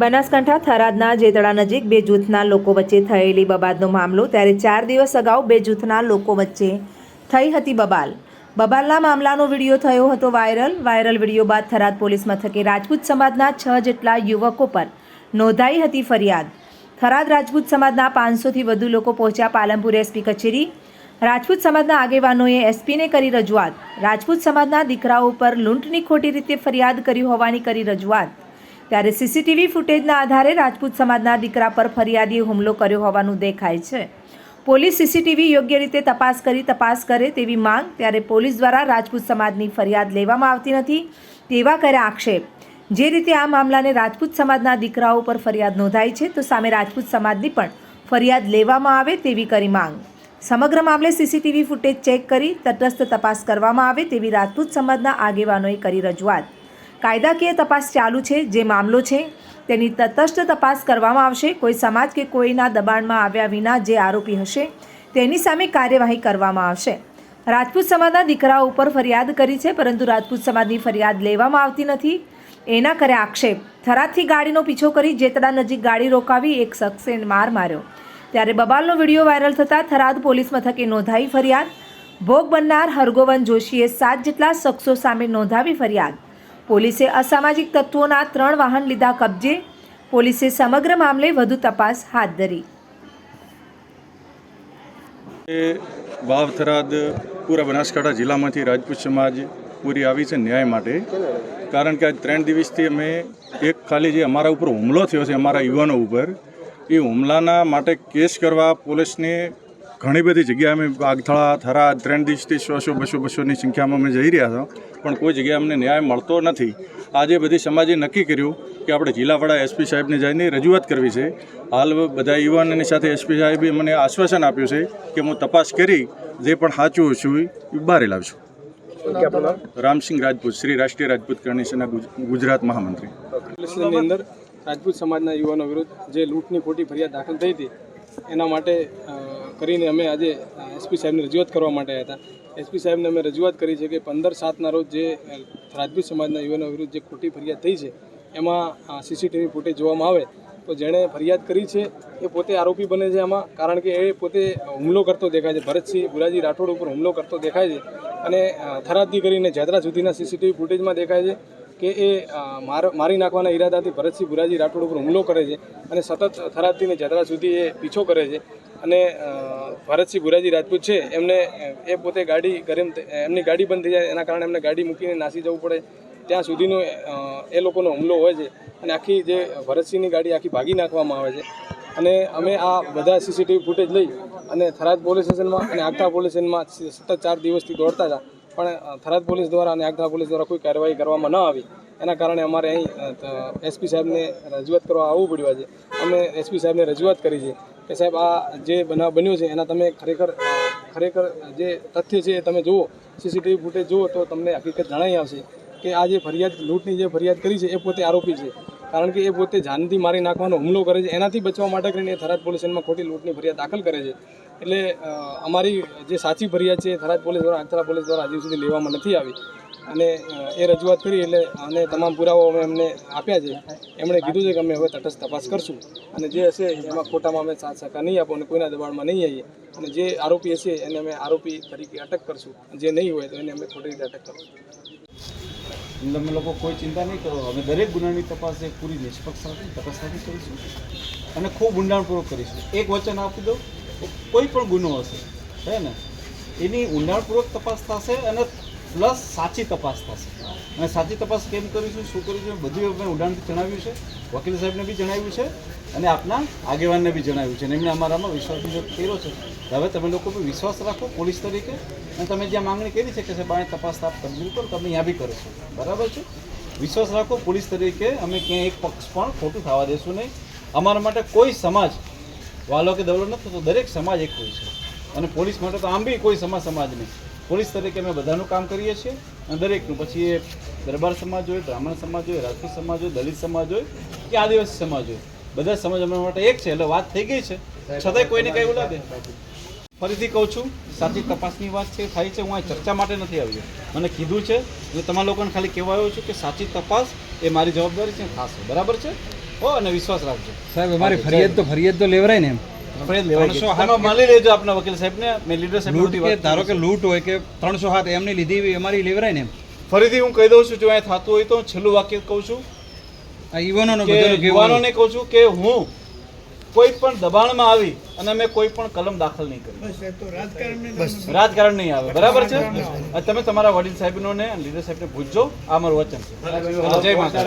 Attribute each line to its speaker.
Speaker 1: બનાસકાંઠા થરાદના જેતળા નજીક બે જૂથના લોકો વચ્ચે થયેલી બબાદનો મામલો. ત્યારે ચાર દિવસ અગાઉ બે જૂથના લોકો વચ્ચે થઈ હતી બબાલ. બબાલના મામલાનો વીડિયો થયો હતો વાયરલ. વાયરલ વીડિયો બાદ થરાદ પોલીસ મથકે રાજપૂત સમાજના છ જેટલા યુવકો પર નોંધાઈ હતી ફરિયાદ. થરાદ રાજપૂત સમાજના પાંચસોથી વધુ લોકો પહોંચ્યા પાલનપુર એસપી કચેરી. રાજપૂત સમાજના આગેવાનોએ એસપીને કરી રજૂઆત. રાજપૂત સમાજના દીકરાઓ પર લૂંટની ખોટી રીતે ફરિયાદ કરી હોવાની કરી રજૂઆત. ત્યારે સીસીટીવી ફૂટેજના આધારે રાજપૂત સમાજના દીકરા પર ફરિયાદીએ હુમલો કર્યો હોવાનું દેખાય છે. પોલીસ સીસીટીવી યોગ્ય રીતે તપાસ કરી તપાસ કરે તેવી માંગ ત્યારે પોલીસ દ્વારા રાજપૂત સમાજની ફરિયાદ લેવામાં આવતી નથી તેવા કર્યા આક્ષેપ. જે રીતે આ મામલાને રાજપૂત સમાજના દીકરાઓ પર ફરિયાદ નોંધાઈ છે તો સામે રાજપૂત સમાજની પણ ફરિયાદ લેવામાં આવે તેવી કરી માંગ. સમગ્ર મામલે સીસીટીવી ફૂટેજ ચેક કરી તટસ્થ તપાસ કરવામાં આવે તેવી રાજપૂત સમાજના આગેવાનોએ કરી રજૂઆત. કાયદાકીય તપાસ ચાલુ છે, જે મામલો છે, તેની તટસ્થ તપાસ કરવામાં આવશે. કોઈ સમાજ કે કોઈના દબાણમાં આવ્યા વિના જે આરોપી હશે, તેની સામે કાર્યવાહી કરવામાં આવશે. રાજપૂત સમાજના દીકરાઓ ઉપર ફરિયાદ કરી છે, પરંતુ રાજપૂત સમાજની ફરિયાદ લેવામાં આવતી નથી. એના કરે આક્ષેપ. થરાદથી ગાડીનો પીછો કરી જેતડા નજીક ગાડી રોકાવી એક શખ્સે માર માર્યો. ત્યારે બબાલનો વીડિયો વાયરલ થતાં થરાદ પોલીસ મથકે નોંધાઈ ફરિયાદ. ભોગ બનનાર હરગોવન જોશીએ સાત જેટલા શખ્સો સામે નોંધાવી ફરિયાદ. પોલીસે અસામાજિક તત્વોના ત્રણ વાહન લીધા કબજે. પોલીસે સમગ્ર મામલે વધુ તપાસ હાથ ધરી.
Speaker 2: વાવ થરાદ પૂરા બનાસકાંઠા જિલ્લામાંથી રાજપૂત સમાજ પૂરી આવી છે ન્યાય માટે. કારણ કે આજ ત્રણ દિવસથી અમે એક ખાલી જે અમારા ઉપર હુમલો થયો છે, અમારા યુવાનો ઉપર, એ હુમલાના માટે કેસ કરવા પોલીસને ઘણી બધી જગ્યાએ અમે આગથળા, થરા ત્રણ દિવસથી સો સો બસો બસોની સંખ્યામાં અમે જઈ રહ્યા હતા. પણ કોઈ જગ્યાએ અમને ન્યાય મળતો નથી. આજે બધી સમાજે નક્કી કર્યું કે આપણે જિલ્લાવાળા એસપી સાહેબને જઈને રજૂઆત કરવી છે. હાલ બધા યુવાનોની સાથે એસપી સાહેબે મને આશ્વાસન આપ્યું છે કે હું તપાસ કરી જે પણ સાચું છું એ બહાર લાવશું. રામસિંહ રાજપૂત, શ્રી રાષ્ટ્રીય રાજપૂત કરણીસેના ગુજરાત મહામંત્રી.
Speaker 3: અંદર રાજપૂત સમાજના યુવાનો વિરુદ્ધ જે લૂંટની ખોટી ફરિયાદ દાખલ થઈ હતી, એના માટે કરીને અમે આજે એસપી સાહેબને રજૂઆત કરવા માટે આવ્યા હતા. એસપી સાહેબને અમે રજૂઆત કરી છે કે પંદર સાતના રોજ જે રાજપૂત સમાજના યુવાનો વિરુદ્ધ જે ખોટી ફરિયાદ થઈ છે, એમાં સીસીટીવી ફૂટેજ જોવામાં આવે. તો જેણે ફરિયાદ કરી છે, એ પોતે આરોપી બને છે આમાં, કારણ કે એ પોતે હુમલો કરતો દેખાય છે. ભરતસિંહ બુરાજી રાઠોડ ઉપર હુમલો કરતો દેખાય છે. અને થરાદથી કરીને જાદરા સુધીના સીસીટીવી ફૂટેજમાં દેખાય છે કે એ માર, મારી નાખવાના ઈરાદાથી ભરતસિંહ બુરાજી રાઠોડ ઉપર હુમલો કરે છે. અને સતત થરાદથી ને જાદરા સુધી એ પીછો કરે છે. અને ભરતસિંહ બુરાજી રાજપૂત છે, એમને, એ પોતે ગાડી ગરમ એમની ગાડી બંધ થઈ જાય, એના કારણે એમને ગાડી મૂકીને નાસી જવું પડે. ત્યાં સુધીનો એ લોકોનો હુમલો હોય છે અને આખી જે ભરતસિંહની ગાડી આખી ભાગી નાખવામાં આવે છે. અને અમે આ બધા સીસીટીવી ફૂટેજ લઈ અને થરાદ પોલીસ સ્ટેશનમાં અને આગતા પોલીસ સ્ટેશનમાં સતત ચાર દિવસથી દોડતા હતા. પણ થરાદ પોલીસ દ્વારા અને આગતા પોલીસ દ્વારા કોઈ કાર્યવાહી કરવામાં ન આવી. એના કારણે અમારે અહીં એસપી સાહેબને રજૂઆત કરવા આવવું પડ્યું આજે. અમે એસપી સાહેબને રજૂઆત કરી છે. કે સાહેબ, આ જે બનાવ બન્યો છે, એના તમે ખરેખર ખરેખર જે તથ્ય છે એ તમે જુઓ સીસીટીવી ફૂટેજ જુઓ, તો તમને હકીકત જણાઈ આવશે કે આ જે ફરિયાદ, લૂંટની જે ફરિયાદ કરી છે, એ પોતે આરોપી છે. કારણ કે એ પોતે જાનથી મારી નાખવાનો હુમલો કરે છે. એનાથી બચવા માટે કરીને એ થરાદ પોલીસ સ્ટેશનમાં ખોટી લૂંટની ફરિયાદ દાખલ કરે છે. એટલે અમારી જે સાચી ફરિયાદ છે એ થરાદ પોલીસ દ્વારા આંતરા પોલીસ દ્વારા હજી સુધી લેવામાં નથી આવી. અને એ રજૂઆત કરી એટલે અને તમામ પુરાવાઓ અમે એમને આપ્યા છે. એમણે કીધું છે કે અમે હવે તટસ્થ તપાસ કરશું. અને જે હશે એમાં ખોટામાં અમે સાથ સહકાર નહીં આપો અને કોઈના દબાણમાં નહીં આવીએ. અને જે આરોપી હશે એને અમે આરોપી તરીકે અટક કરશું. જે નહીં હોય તો એને અમે ખોટી રીતે અટક કરશું.
Speaker 4: તમે લોકો કોઈ ચિંતા નહીં કરો. અમે દરેક ગુનાની તપાસ એ પૂરી નિષ્પક્ષતાથી તપાસતાથી કરીશું. અને ખૂબ ઊંડાણપૂર્વક કરીશું. એક વચન આપી દઉં, કોઈ પણ ગુનો હશે, હે ને, એની ઊંડાણપૂર્વક તપાસ થશે અને પ્લસ સાચી તપાસ થશે. અને સાચી તપાસ કેમ કરીશું શું કરીશું બધું અમે ઊંડાણથી જણાવ્યું છે. વકીલ સાહેબને બી જણાવ્યું છે અને આપના આગેવાનને બી જણાવ્યું છે. અને એમણે અમારામાં વિશ્વાસ મુજબ કર્યો છે. હવે તમે લોકો બી વિશ્વાસ રાખો પોલીસ તરીકે અને તમે જ્યાં માંગણી કરી છે કે સાહેબ આને તપાસ આપ કબૂલ કરો તમે અહીંયા બી કરશો બરાબર છે? વિશ્વાસ રાખો પોલીસ તરીકે અમે ક્યાંય એક પક્ષ પણ ખોટું થવા દેશું નહીં. અમારા માટે કોઈ સમાજ, વાલો કે દવલો નથી તો દરેક સમાજ એક હોય છે. અને પોલીસ માટે તો આમ બી કોઈ સમાજ સમાજ નહીં. પોલીસ તરીકે અમે બધાનું કામ કરીએ છીએ અને દરેકનું. પછી એ દરબાર સમાજ હોય, બ્રાહ્મણ સમાજ હોય, રાજપૂત સમાજ હોય, દલિત સમાજ હોય કે આદિવાસી સમાજ હોય. બધા સમાજ અમારા માટે એક છે એટલે વાત થઈ ગઈ છે. છતાંય કોઈને કંઈ લાગે ફરીથી કહું છું, સાચી તપાસની વાત છે, થાય છે. હું આ ચર્ચા માટે નથી આવ્યો. મને કીધું છે અને તમારા લોકોને ખાલી કહેવા આવ્યો છું કે સાચી તપાસ એ મારી જવાબદારી છે, ખાસ બરાબર છે? હો, અને વિશ્વાસ રાખજો.
Speaker 5: સાહેબ, અમારી ફરિયાદ તો ફરિયાદ તો લેવરાય ને એમ.
Speaker 4: ફરિયાદ લેવાય
Speaker 5: ત્રણસો
Speaker 4: ગઈ.
Speaker 5: હાથ
Speaker 4: તમે માની લેજો આપના વકીલ સાહેબને. મેં લીડર સાહેબ
Speaker 5: ધારો કે લૂંટ હોય કે ત્રણસો હાથ એમની લીધી અમારી લેવરાય ને
Speaker 4: ફરીથી હું કહી દઉં છું જો અહીંયા થતું હોય તો હું છેલ્લું વાક્ય કહું છું
Speaker 5: આ યુવાનોનો
Speaker 4: કહું છું કે હું કોઈ પણ દબાણમાં આવી અને મેં કોઈ પણ કલમ દાખલ નહીં કરી. રાજકારણ નહીં આવે બરાબર છે? તમે તમારા વડીલ સાહેબનો ને લીડર સાહેબને પૂછજો આ મારું વચન છે. જય માતા